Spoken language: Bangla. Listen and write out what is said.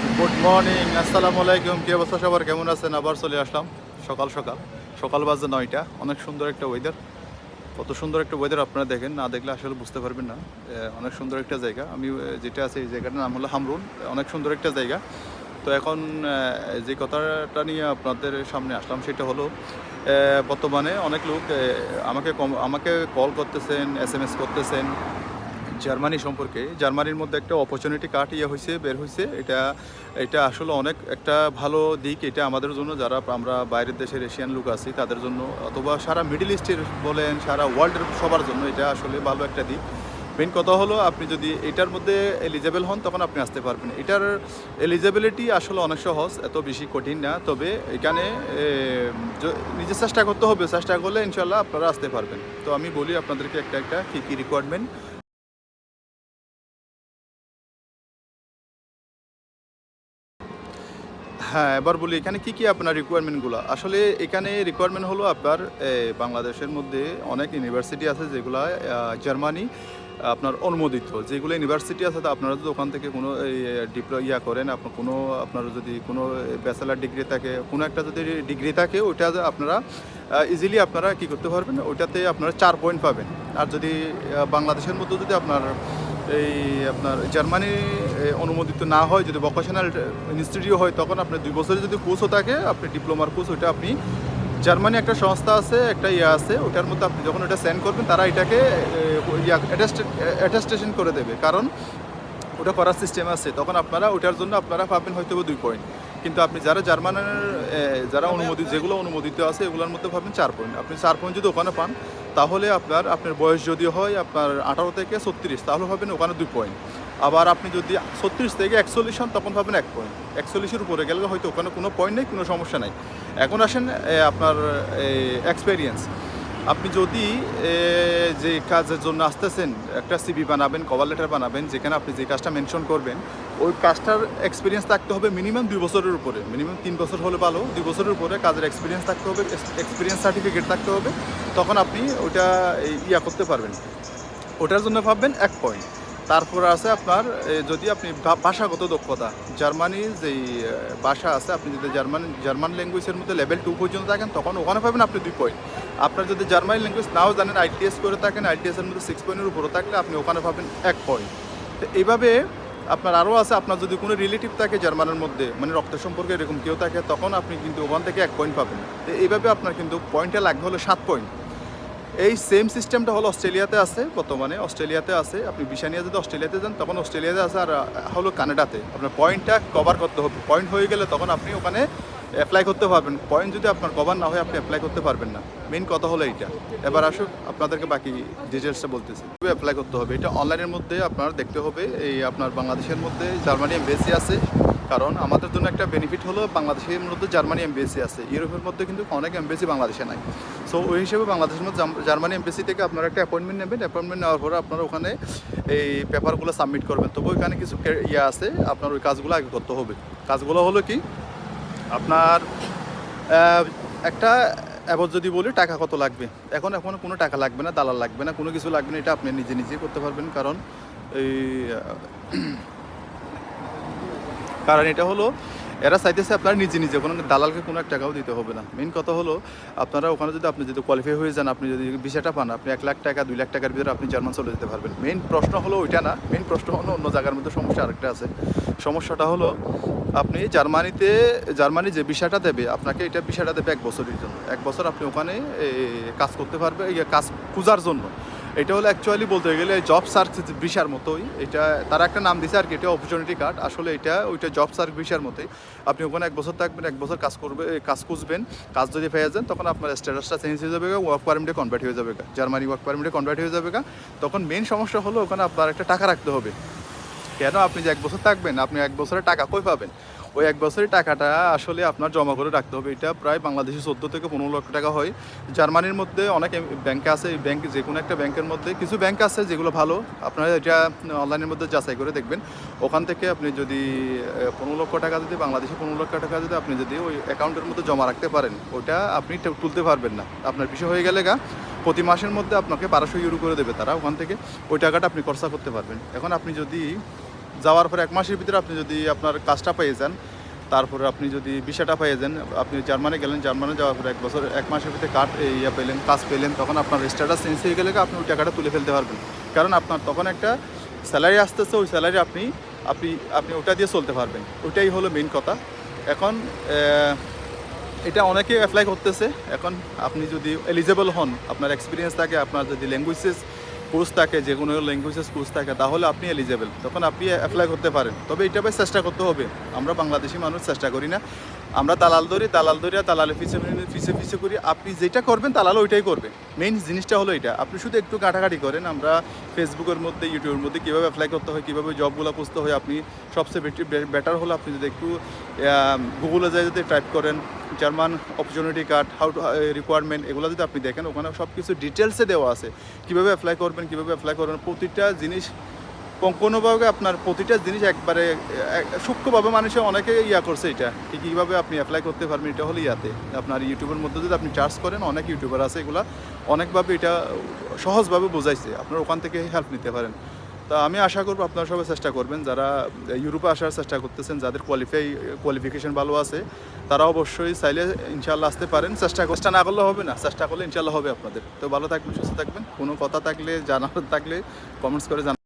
গুড মর্নিং আসসালামু আলাইকুম। কি অবস্থা সবার? কেমন আছেন? আবার চলে আসলাম। সকাল সকাল। সকাল বাজে নয়টা। অনেক সুন্দর একটা ওয়েদার কত সুন্দর একটা ওয়েদার আপনারা দেখেন। না দেখলে আসলে বুঝতে পারবেন না। অনেক সুন্দর একটা জায়গা। আমি যেটা আছে এই জায়গাটার নাম হলো হামরুন। অনেক সুন্দর একটা জায়গা। তো এখন যে কথাটা নিয়ে আপনাদের সামনে আসলাম সেটা হলো বর্তমানে অনেক লোক আমাকে আমাকে কল করতেছেন এস এম এস করতেছেন। জার্মানি সম্পর্কে, জার্মানির মধ্যে একটা অপরচুনিটি কার্ড ইয়ে হয়েছে বের হয়েছে এটা এটা আসলে অনেক একটা ভালো দিক, এটা আমাদের জন্য যারা আমরা বাইরের দেশের এশিয়ান লোক আছি, তাদের জন্য, অথবা সারা মিডল ইস্টের বলেন, সারা ওয়ার্ল্ডের সবার জন্য এটা আসলে ভালো একটা দিক। মেন কথা হলো, আপনি যদি এটার মধ্যে এলিজেবল হন, তখন আপনি আসতে পারবেন। এটার এলিজেবিলিটি আসলে অনেক সহজ, এত বেশি কঠিন না। তবে এখানে নিজে চেষ্টা করতে হবে। চেষ্টা করলে ইনশাল্লাহ আপনারা আসতে পারবেন। তো আমি বলি আপনাদেরকে একটা একটা কী কী রিকোয়ারমেন্ট হ্যাঁ এবার বলি, এখানে কি কি আপনার রিকোয়ারমেন্টগুলো আসলে এখানে রিকোয়ারমেন্ট হলো আপনার বাংলাদেশের মধ্যে অনেক ইউনিভার্সিটি আছে যেগুলো জার্মানি আপনার অনুমোদিত। যেগুলো ইউনিভার্সিটি আছে তা আপনারা যদি ওখান থেকে কোনো ডিপ্লো ইয়া করেন, আপনার কোনো, আপনার যদি কোনো ব্যাচেলার ডিগ্রি থাকে, কোনো একটা যদি ডিগ্রি থাকে, ওইটা আপনারা ইজিলি আপনারা কি করতে পারবেন? ওইটাতে আপনারা চার পয়েন্ট পাবেন। আর যদি বাংলাদেশের মধ্যে যদি আপনার এই আপনার জার্মানি অনুমোদিত না হয়, যদি ভোকেশনাল ইনস্টিটিউট হয়, তখন আপনার দুই বছরের যদি কোর্সও থাকে, আপনি ডিপ্লোমার কোর্স ওইটা আপনি, জার্মানি একটা সংস্থা আছে, একটা ইয়ে আছে, ওইটার মধ্যে আপনি যখন ওটা সেন্ড করবেন, তারা এটাকে অ্যাটাস্টেশন করে দেবে। কারণ ওটা করার সিস্টেম আছে, তখন আপনারা ওটার জন্য আপনারা পাবেন হয়তো দুই পয়েন্ট কিন্তু আপনি যারা জার্মানের যারা অনুমোদিত, যেগুলো অনুমোদিত আছে, এগুলোর মধ্যে পাবেন চার পয়েন্ট। আপনি চার পয়েন্ট যদি ওখানে পান, তাহলে আপনার আপনার বয়স যদি হয় আপনার আঠারো থেকে ছত্রিশ, তাহলে পাবেন ওখানে দুই পয়েন্ট। আবার আপনি যদি ছত্রিশ থেকে একচল্লিশ হন, তখন পাবেন এক পয়েন্ট। একচল্লিশের উপরে গেলে হয়তো ওখানে কোনো পয়েন্ট নেই, কোনো সমস্যা নাই। এখন আসেন আপনার এক্সপেরিয়েন্স আপনি যদি যে কাজের জন্য আসতেছেন, একটা সিবি বানাবেন কভার লেটার বানাবেন, যেখানে আপনি যে কাজটা মেনশন করবেন, ওই কাজটার এক্সপিরিয়েন্স থাকতে হবে মিনিমাম দুই বছরের উপরে। মিনিমাম তিন বছর হলে ভালো, দুই বছরের উপরে কাজের এক্সপিরিয়েন্স থাকতে হবে এক্সপিরিয়েন্স সার্টিফিকেট থাকতে হবে, তখন আপনি ওইটা ইয়া করতে পারবেন। ওটার জন্য ভাববেন এক পয়েন্ট তারপর আছে আপনার যদি আপনি ভাষাগত দক্ষতা জার্মানির যেই ভাষা আছে, আপনি যদি জার্মান জার্মান ল্যাঙ্গুয়েজের মধ্যে লেভেল টু পর্যন্ত থাকেন, তখন ওখানে পাবেন আপনি দুই পয়েন্ট আপনার যদি জার্মানি ল্যাঙ্গুয়েজ নাও জানেন আইটিএস করে থাকেন আইটিএসের মধ্যে সিক্স পয়েন্টের উপরে থাকলে আপনি ওখানে পাবেন এক পয়েন্ট তো এইভাবে আপনার আরও আছে, আপনার যদি কোনো রিলেটিভ থাকে জার্মানের মধ্যে মানে রক্ত সম্পর্কে এরকম কেউ থাকে, তখন আপনি কিন্তু ওখান থেকে এক পয়েন্ট পাবেন। তো এইভাবে আপনার কিন্তু পয়েন্টটা লাগবে হলো সাত পয়েন্ট এই সেম সিস্টেমটা হলো অস্ট্রেলিয়াতে আছে বর্তমানে। অস্ট্রেলিয়াতে আছে, আপনি ভিসা নিয়ে যদি অস্ট্রেলিয়াতে যান, তখন অস্ট্রেলিয়াতে আছে আর হলো কানাডাতে। আপনার পয়েন্টটা কভার করতে হবে। পয়েন্ট হয়ে গেলে তখন আপনি ওখানে অ্যাপ্লাই করতে পারবেন। পয়েন্ট যদি আপনার কভার না হয়, আপনি অ্যাপ্লাই করতে পারবেন না। মেন কথা হলো এইটা। এবার আসুক, আপনাদেরকে বাকি ডিটেলসটা বলতেছি। খুবই অ্যাপ্লাই করতে হবে? এটা অনলাইনের মধ্যে আপনার দেখতে হবে। এই আপনার বাংলাদেশের মধ্যে জার্মানি এমবেসি আছে। কারণ আমাদের জন্য একটা বেনিফিট হলো বাংলাদেশের মধ্যে জার্মানি এমবেসি আছে। ইউরোপের মধ্যে কিন্তু অনেক এমবেসি বাংলাদেশে নাই। সো ওই হিসেবে বাংলাদেশের মধ্যে জার্মানি এমবেসি থেকে আপনারা একটা অ্যাপয়েন্টমেন্ট নেবেন। অ্যাপয়েন্টমেন্ট নেওয়ার পরে আপনারা ওখানে এই পেপারগুলো সাবমিট করবেন। তবে ওইখানে কিছু ইয়ে আছে, আপনার ওই কাজগুলো আগে করতে হবে। কাজগুলো হলো কি, আপনার একটা এবার যদি বলি, টাকা কত লাগবে? এখন এখন কোনো টাকা লাগবে না, দালাল লাগবে না, কোনো কিছু লাগবে না, এটা আপনি নিজে নিজে করতে পারবেন। কারণ এই কারণ এটা হলো, এরা চাইতেছে আপনার নিজে নিজে, কোনো দালালকে কোনো এক টাকাও দিতে হবে না। মেন কথা হলো, আপনারা ওখানে যদি আপনি যদি কোয়ালিফাই হয়ে যান, আপনি যদি বিষয়টা পান, আপনি এক লাখ টাকা, দুই লাখ টাকার ভিতরে আপনি জার্মান চলে যেতে পারবেন। মেন প্রশ্ন হলো ওইটা না মেন প্রশ্ন হলো অন্য জায়গার মধ্যে সমস্যা আরেকটা আছে। সমস্যাটা হলো, আপনি জার্মানিতে, জার্মানি যে বিষয়টা দেবে, আপনাকে এটা বিষয়টা দেবে এক বছরের জন্য। এক বছর আপনি ওখানে কাজ করতে পারবে কাজ খোঁজার জন্য। এটা হলো অ্যাকচুয়ালি বলতে গেলে জব সার্চ ভিসার মতোই। এটা, তারা একটা নাম দিছে আর কি, এটা অপরচুনিটি কার্ড আসলে এটা, ওইটা জব সার্চ ভিসার মতোই। আপনি ওখানে এক বছর থাকবেন, এক বছর কাজ করবে, কাজ খুঁজবেন, কাজ যদি পেয়ে যান, তখন আপনার স্ট্যাটাসটা চেঞ্জ হয়ে যাবে ওয়ার্ক পারমিটে কনভার্ট হয়ে যাবে জার্মানি ওয়ার্ক পারমিটে কনভার্ট হয়ে যাবে তখন মেন সমস্যা হলো ওখানে আপনার একটা টাকা রাখতে হবে। কেন আপনি যে এক বছর থাকবেন? আপনি এক বছরের টাকা কই পাবেন? ওই এক বছরের টাকাটা আসলে আপনার জমা করে রাখতে হবে। এটা প্রায় বাংলাদেশে চোদ্দ থেকে পনেরো লক্ষ টাকা হয়। জার্মানির মধ্যে অনেক ব্যাংক আছে। এই ব্যাংক, যে কোনো একটা ব্যাংকের মধ্যে কিছু ব্যাংক আছে যেগুলো ভালো। আপনারা এটা অনলাইনের মধ্যে যাচাই করে দেখবেন। ওখান থেকে আপনি যদি পনেরো লক্ষ টাকা যদি, বাংলাদেশে পনেরো লক্ষ টাকা যদি আপনি যদি ওই অ্যাকাউন্টের মধ্যে জমা রাখতে পারেন, ওটা আপনি তুলতে পারবেন না। আপনার বিষয় হয়ে গেলে গা, প্রতি মাসের মধ্যে আপনাকে বারোশো ইউরো করে দেবে তারা। ওখান থেকে ওই টাকাটা আপনি খরচা করতে পারবেন। এখন আপনি যদি যাওয়ার পর এক মাসের ভিতরে আপনি যদি আপনার কাজটা পেয়ে যান, তারপরে আপনি যদি বিষয়টা পেয়ে যান, আপনি জার্মানি গেলেন, জার্মানি যাওয়ার পর এক বছর, এক মাসের ভিতরে কাজ ইয়ে পেলেন, কাজ পেলেন, তখন আপনার স্ট্যাটাস চেঞ্জ হয়ে গেলে আপনি ওই টাকাটা তুলে ফেলতে পারবেন। কারণ আপনার তখন একটা স্যালারি আসতেছে, ওই স্যালারি আপনি আপনি আপনি ওটা দিয়ে চলতে পারবেন। ওইটাই হলো মেন কথা। এখন এটা অনেকে অ্যাপ্লাই করতেছে। এখন আপনি যদি এলিজেবল হন, আপনার এক্সপিরিয়েন্স থাকে, আপনার যদি ল্যাঙ্গুয়েজেস কোর্স থাকে, যে কোনো ল্যাঙ্গুয়েজেস কোর্স থাকে, তাহলে আপনি এলিজেবল তখন আপনি অ্যাপ্লাই করতে পারেন। তবে এটা চেষ্টা করতে হবে। আমরা বাংলাদেশি মানুষ চেষ্টা করি না। আমরা দালাল ধরি দালাল ধরি আর দালালে ফিসে ফিসে ফিসে করি। আপনি যেটা করবেন, দালাল ওইটাই করবে। মেইন জিনিসটা হলো এটা। আপনি শুধু একটু ঘাটাঘাটি করেন। আমরা ফেসবুকের মধ্যে ইউটিউবের মধ্যে কীভাবে অ্যাপ্লাই করতে হয়, কীভাবে জবগুলো খুঁজতে হয়, আপনি সবচেয়ে বেটি বেটার হলো আপনি যদি একটু গুগলে যায় যদি টাইপ করেন German opportunity card how to requirement এগুলো যদি আপনি দেখেন, ওখানে সব কিছু ডিটেলসে দেওয়া আছে। কীভাবে অ্যাপ্লাই করবেন, কীভাবে অ্যাপ্লাই করবেন, প্রতিটা জিনিস কোনোভাবে আপনার প্রতিটা জিনিস একবারে, এক- সূক্ষ্মভাবে মানুষে অনেকে ইয়া করছে এটা। কি, কীভাবে আপনি অ্যাপ্লাই করতে পারবেন এটা হলো ইয়াতে। আপনার ইউটিউবের মধ্যে যদি আপনি চার্জ করেন, অনেক ইউটিউবার আছে এগুলা, অনেকভাবে এটা সহজভাবে বোঝাইছে। আপনার ওখান থেকে হেল্প নিতে পারেন। তা আমি আশা করব আপনারা সবাই চেষ্টা করবেন। যারা ইউরোপে আসার চেষ্টা করতেছেন, যাদের কোয়ালিফাই কোয়ালিফিকেশন ভালো আছে, তারা অবশ্যই চাইলে ইনশাল্লাহ আসতে পারেন। চেষ্টা চেষ্টা না করলে হবে না। চেষ্টা করলে ইনশাল্লাহ হবে আপনাদের। তো ভালো থাকবেন, সুস্থ থাকবেন। কোনো কথা থাকলে, জানার থাকলে কমেন্টস করে জানান